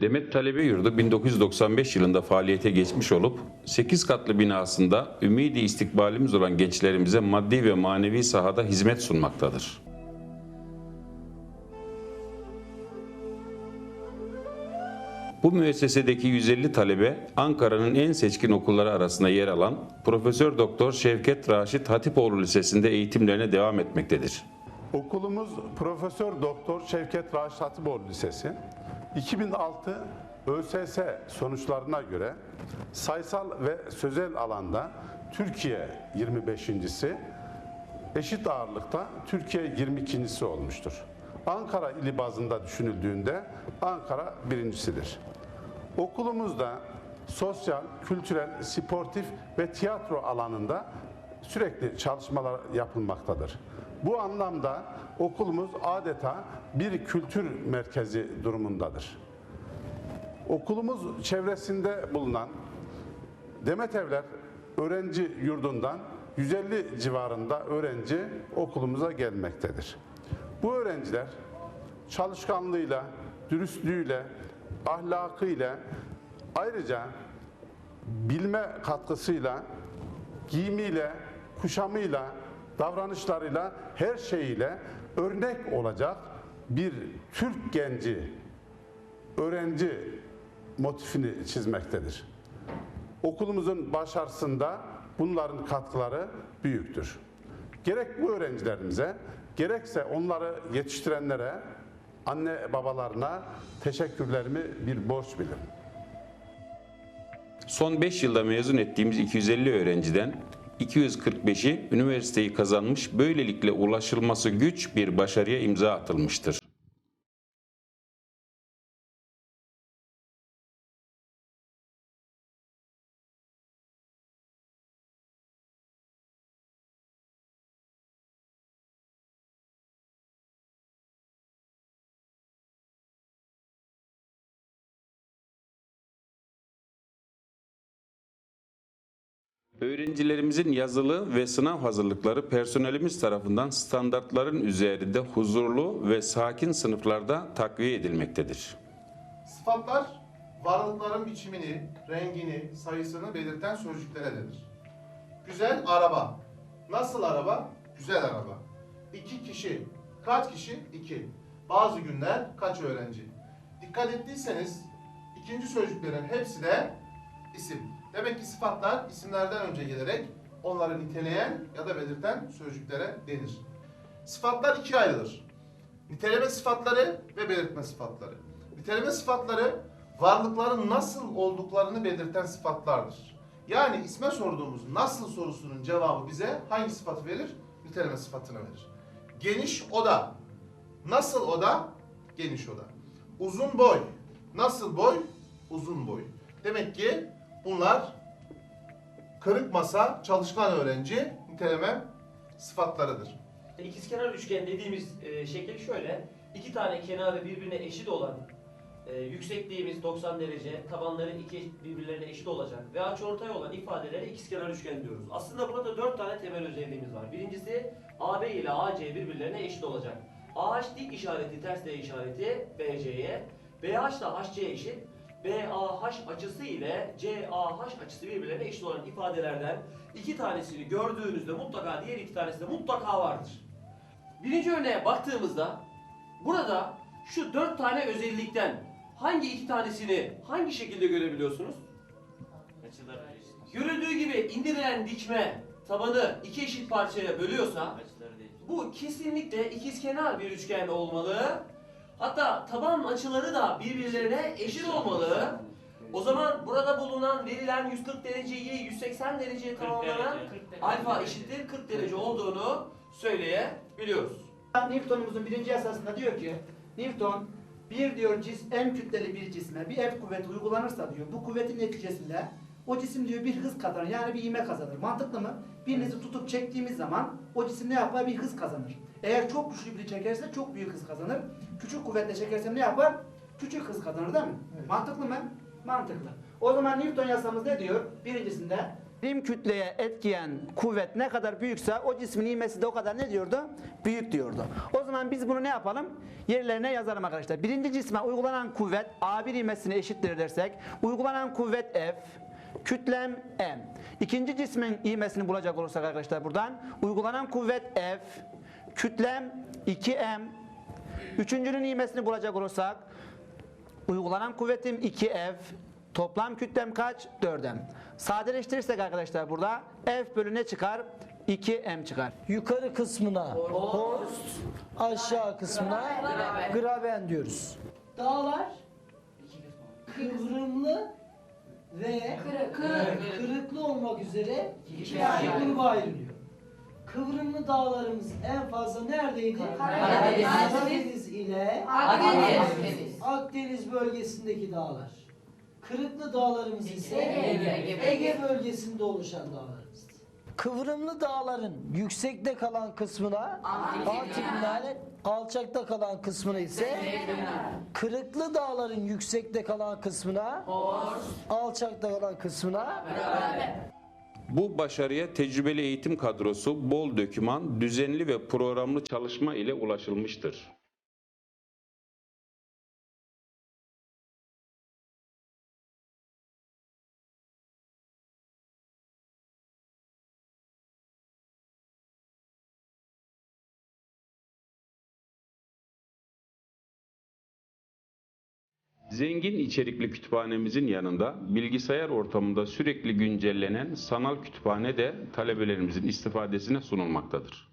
Demet Talebe Yurdu 1995 yılında faaliyete geçmiş olup 8 katlı binasında ümidi istikbalimiz olan gençlerimize maddi ve manevi sahada hizmet sunmaktadır. Bu müessesedeki 150 talebe Ankara'nın en seçkin okulları arasında yer alan Profesör Doktor Şevket Raşit Hatipoğlu Lisesi'nde eğitimlerine devam etmektedir. Okulumuz Profesör Doktor Şevket Raşit Hatipoğlu Lisesi. 2006 ÖSS sonuçlarına göre sayısal ve sözel alanda Türkiye 25.si, eşit ağırlıkta Türkiye 22.si olmuştur. Ankara ili bazında düşünüldüğünde Ankara birincisidir. Okulumuzda sosyal, kültürel, sportif ve tiyatro alanında sürekli çalışmalar yapılmaktadır. Bu anlamda okulumuz adeta bir kültür merkezi durumundadır. Okulumuz çevresinde bulunan Demet Evler Öğrenci Yurdu'ndan 150 civarında öğrenci okulumuza gelmektedir. Bu öğrenciler çalışkanlığıyla, dürüstlüğüyle, ahlakıyla ayrıca bilme katkısıyla, giyimiyle, kuşamıyla, davranışlarıyla, her şeyiyle örnek olacak bir Türk genci, öğrenci motifini çizmektedir. Okulumuzun başarısında bunların katkıları büyüktür. Gerek bu öğrencilerimize, gerekse onları yetiştirenlere, anne babalarına teşekkürlerimi bir borç bilirim. Son 5 yılda mezun ettiğimiz 250 öğrenciden 245'i üniversiteyi kazanmış, böylelikle ulaşılması güç bir başarıya imza atılmıştır. Öğrencilerimizin yazılı ve sınav hazırlıkları personelimiz tarafından standartların üzerinde huzurlu ve sakin sınıflarda takviye edilmektedir. Sıfatlar varlıkların biçimini, rengini, sayısını belirten sözcüklere denir. Güzel araba. Nasıl araba? Güzel araba. İki kişi. Kaç kişi? İki. Bazı günler kaç öğrenci? Dikkat ettiyseniz ikinci sözcüklerin hepsi de isim. Demek ki sıfatlar isimlerden önce gelerek onları niteleyen ya da belirten sözcüklere denir. Sıfatlar ikiye ayrılır. Niteleme sıfatları ve belirtme sıfatları. Niteleme sıfatları varlıkların nasıl olduklarını belirten sıfatlardır. Yani isme sorduğumuz nasıl sorusunun cevabı bize hangi sıfatı verir? Niteleme sıfatını verir. Geniş oda. Nasıl oda? Geniş oda. Uzun boy. Nasıl boy? Uzun boy. Demek ki bunlar kırık masa, çalışkan öğrenci niteleme sıfatlarıdır. İkizkenar üçgen dediğimiz e, şekil şöyle. İki tane kenarı birbirine eşit olan, e, yüksekliğimiz 90 derece, tabanları iki birbirlerine eşit olacak ve açıortay olan ifadelere ikizkenar üçgen diyoruz. Aslında burada dört tane temel özelliğimiz var. Birincisi AB ile AC birbirlerine eşit olacak. AH dik işareti ters D işareti BC'ye, BH ile HC eşit. BAH açısı ile CAH açısı birbirlerine eşit olan ifadelerden iki tanesini gördüğünüzde mutlaka diğer iki tanesi de mutlaka vardır. Birinci örneğe baktığımızda burada şu dört tane özellikten hangi iki tanesini hangi şekilde görebiliyorsunuz? Görüldüğü gibi indirilen dikme tabanı iki eşit parçaya bölüyorsa bu kesinlikle ikizkenar bir üçgen olmalı. Hatta taban açıları da birbirlerine eşit olmalı. O zaman burada bulunan verilen 140 dereceyi 180 dereceye tamamlanan alfa eşittir 40 derece olduğunu söyleyebiliyoruz. Newton'umuzun birinci yasasında diyor ki Newton bir diyor cis en kütleli bir cisme bir F kuvveti uygulanırsa diyor bu kuvvetin neticesinde o cisim diyor bir hız kazanır yani bir ivme kazanır. Mantıklı mı? Birinizi tutup çektiğimiz zaman o cisim ne yapar? Bir hız kazanır. Eğer çok güçlü biri çekerse çok büyük hız kazanır. Küçük kuvvetle çekersem ne yapar? Küçük hız kazanır değil mi? Mantıklı mı? Mantıklı. O zaman Newton yasamız ne diyor? Birincisinde Birim kütleye etkiyen kuvvet ne kadar büyükse o cismin ivmesi de o kadar ne diyordu? Büyük diyordu. O zaman biz bunu ne yapalım? Yerlerine yazalım arkadaşlar. Birinci cisme uygulanan kuvvet A1 ivmesine eşittir dersek uygulanan kuvvet F, kütlem M. İkinci cismin ivmesini bulacak olursak arkadaşlar buradan uygulanan kuvvet F, kütlem 2M. Üçüncünün ivmesini bulacak olursak Uygulanan kuvvetim 2F. Toplam kütlem kaç? 4M. Sadeleştirirsek arkadaşlar burada F bölü ne çıkar? 2M çıkar. Yukarı kısmına horst, aşağı kısmına graben diyoruz. Dağlar kıvrımlı ve kırıklı olmak üzere iki gruba ayrılıyor. Kıvrımlı dağlarımız en fazla neredeydi? Karadeniz. Karadeniz ile Akdeniz. Akdeniz bölgesindeki dağlar. Kırıklı dağlarımız ise Ege, bölgesinde oluşan dağlarımız. Kıvrımlı dağların yüksekte kalan kısmına antiklinal, alçakta kalan kısmına ise kırıklı dağların yüksekte kalan kısmına alçakta kalan kısmına Bu başarıya tecrübeli eğitim kadrosu, bol döküman, düzenli ve programlı çalışma ile ulaşılmıştır. Zengin içerikli kütüphanemizin yanında bilgisayar ortamında sürekli güncellenen sanal kütüphane de talebelerimizin istifadesine sunulmaktadır.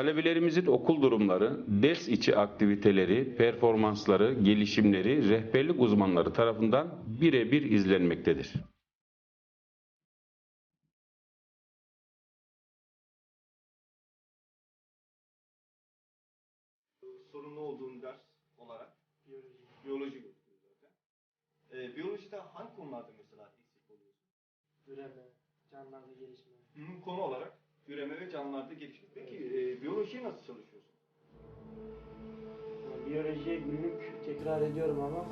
Talebelerimizin okul durumları, ders içi aktiviteleri, performansları, gelişimleri rehberlik uzmanları tarafından birebir izlenmektedir. sorumlu olduğum ders olarak biyoloji, biyoloji zaten. Ee, biyolojide hangi konularda mesela eksik oluyorsun? Üreme, canlılarda gelişme. Hı, konu olarak üreme ve canlılarda gelişme. Peki e, biyolojiye nasıl çalışıyorsun? Yani biyolojiye günlük tekrar ediyorum ama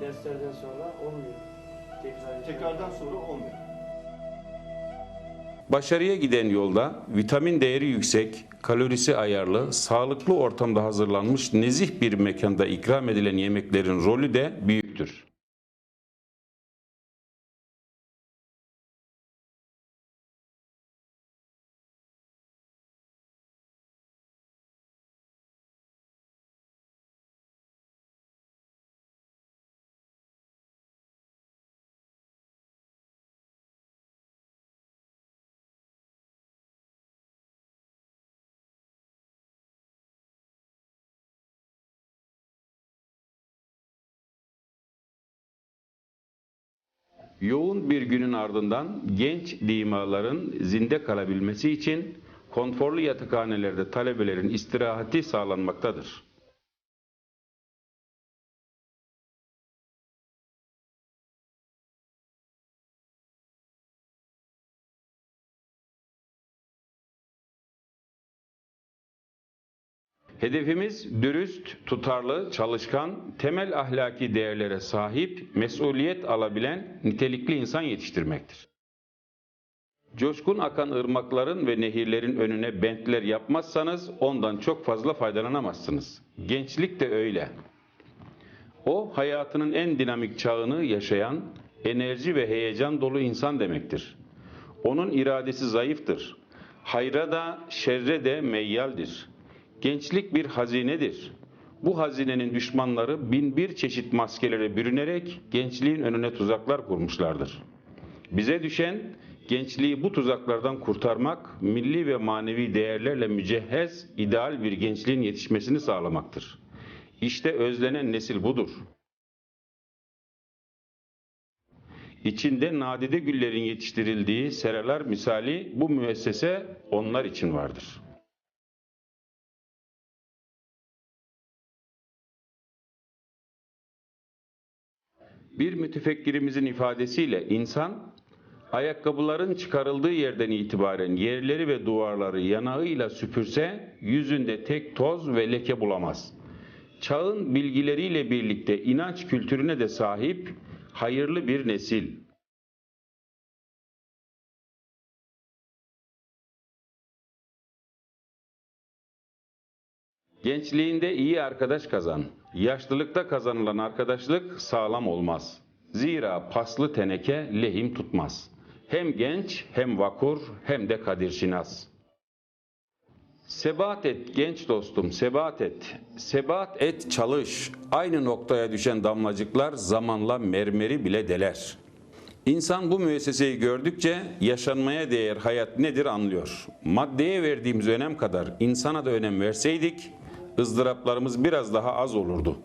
derslerden sonra olmuyor. Tekrar ediyorum. Tekrardan sonra olmuyor. Başarıya giden yolda vitamin değeri yüksek, kalorisi ayarlı, sağlıklı ortamda hazırlanmış nezih bir mekanda ikram edilen yemeklerin rolü de büyüktür. Yoğun bir günün ardından genç dimaların zinde kalabilmesi için konforlu yatakhanelerde talebelerin istirahati sağlanmaktadır. Hedefimiz dürüst, tutarlı, çalışkan, temel ahlaki değerlere sahip, mesuliyet alabilen nitelikli insan yetiştirmektir. Coşkun akan ırmakların ve nehirlerin önüne bentler yapmazsanız ondan çok fazla faydalanamazsınız. Gençlik de öyle. O hayatının en dinamik çağını yaşayan, enerji ve heyecan dolu insan demektir. Onun iradesi zayıftır. Hayra da şerre de meyyaldir. Gençlik bir hazinedir. Bu hazinenin düşmanları bin bir çeşit maskelere bürünerek gençliğin önüne tuzaklar kurmuşlardır. Bize düşen gençliği bu tuzaklardan kurtarmak, milli ve manevi değerlerle mücehhez, ideal bir gençliğin yetişmesini sağlamaktır. İşte özlenen nesil budur. İçinde nadide güllerin yetiştirildiği seralar misali bu müessese onlar için vardır. Bir mütefekkirimizin ifadesiyle insan, ayakkabıların çıkarıldığı yerden itibaren yerleri ve duvarları yanağıyla süpürse yüzünde tek toz ve leke bulamaz. Çağın bilgileriyle birlikte inanç kültürüne de sahip hayırlı bir nesil. Gençliğinde iyi arkadaş kazan. Yaşlılıkta kazanılan arkadaşlık sağlam olmaz. Zira paslı teneke lehim tutmaz. Hem genç, hem vakur, hem de kadir şinas. Sebat et genç dostum, sebat et. Sebat et çalış. Aynı noktaya düşen damlacıklar zamanla mermeri bile deler. İnsan bu müesseseyi gördükçe yaşanmaya değer hayat nedir anlıyor. Maddeye verdiğimiz önem kadar insana da önem verseydik ızdıraplarımız biraz daha az olurdu.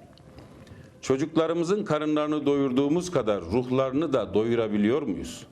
Çocuklarımızın karınlarını doyurduğumuz kadar ruhlarını da doyurabiliyor muyuz?